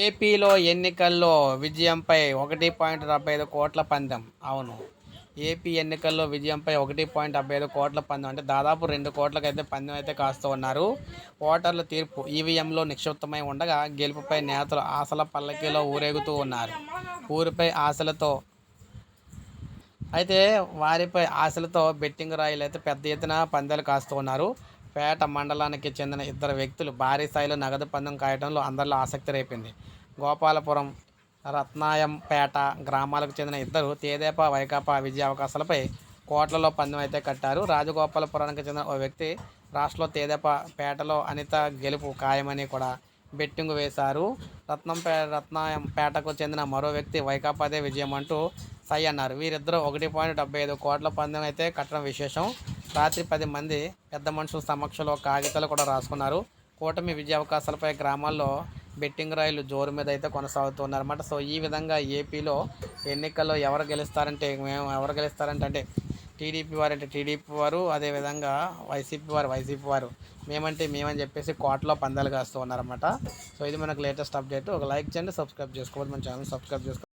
ఏపీలో ఎన్నికల్లో విజయంపై ఒకటి పాయింట్ డెబ్బై ఐదు కోట్ల పందెం. అవును. ఏపీ ఎన్నికల్లో విజయంపై ఒకటి పాయింట్ డెబ్బై ఐదు కోట్ల పందెం. అంటే దాదాపు రెండు కోట్లకైతే పందెం అయితే కాస్తూ ఉన్నారు. ఓటర్ల తీర్పు ఈవీఎంలో నిక్షిప్తమై ఉండగా గెలుపుపై నేతలు ఆశల పల్లకీలో ఊరేగుతూ ఉన్నారు. ఊరిపై ఆశలతో అయితే వారిపై ఆశలతో బెట్టింగ్ రాయిలు అయితే పెద్ద ఎత్తున పందాలు కాస్తూ ఉన్నారు. పేట మండలానికి చెందిన ఇద్దరు వ్యక్తులు భారీ స్థాయిలో నగదు పందెం కాయడంలో అందరిలో ఆసక్తి రేపింది. గోపాలపురం రత్నాయంపేట గ్రామాలకు చెందిన ఇద్దరు తేదేపా వైకాపా విజయ అవకాశాలపై కోట్లలో పందెం అయితే కట్టారు. రాజగోపాలపురానికి చెందిన ఓ వ్యక్తి రాష్ట్రంలో తేదేపా పేటలో అనిత గెలుపు ఖాయమని కూడా బెట్టింగ్ వేశారు. రత్నంపే రత్నాయంపేటకు చెందిన మరో వ్యక్తి వైకాపాదే విజయం అంటూ సై అన్నారు. వీరిద్దరూ ఒకటి పాయింట్ డెబ్బై ఐదు కోట్ల పందెం అయితే కట్టడం విశేషం. రాత్రి పది మంది పెద్ద మనుషుల సమక్షంలో కాగితాలు కూడా రాసుకున్నారు. కూటమి విజయ అవకాశాలపై గ్రామాల్లో బెట్టింగ్ రాయిలు జోరు మీద అయితే కొనసాగుతున్నారన్నమాట సో ఈ విధంగా ఏపీలో ఎన్నికల్లో ఎవరు గెలుస్తారంటే మేము ఎవరు గెలుస్తారంటే అంటే టీడీపీ వారు అంటే టీడీపీ వారు అదేవిధంగా వైసీపీ వారు వైసీపీ వారు. మేమంటే మేమని చెప్పేసి కోటలో పందాలు కాస్తూ ఉన్నారన్నమాట. సో ఇది మనకు లేటెస్ట్ అప్డేట్. ఒక లైక్ చేయండి సబ్స్క్రైబ్ చేసుకోవాలి మన ఛానల్ సబ్స్క్రైబ్ చేసుకోవాలి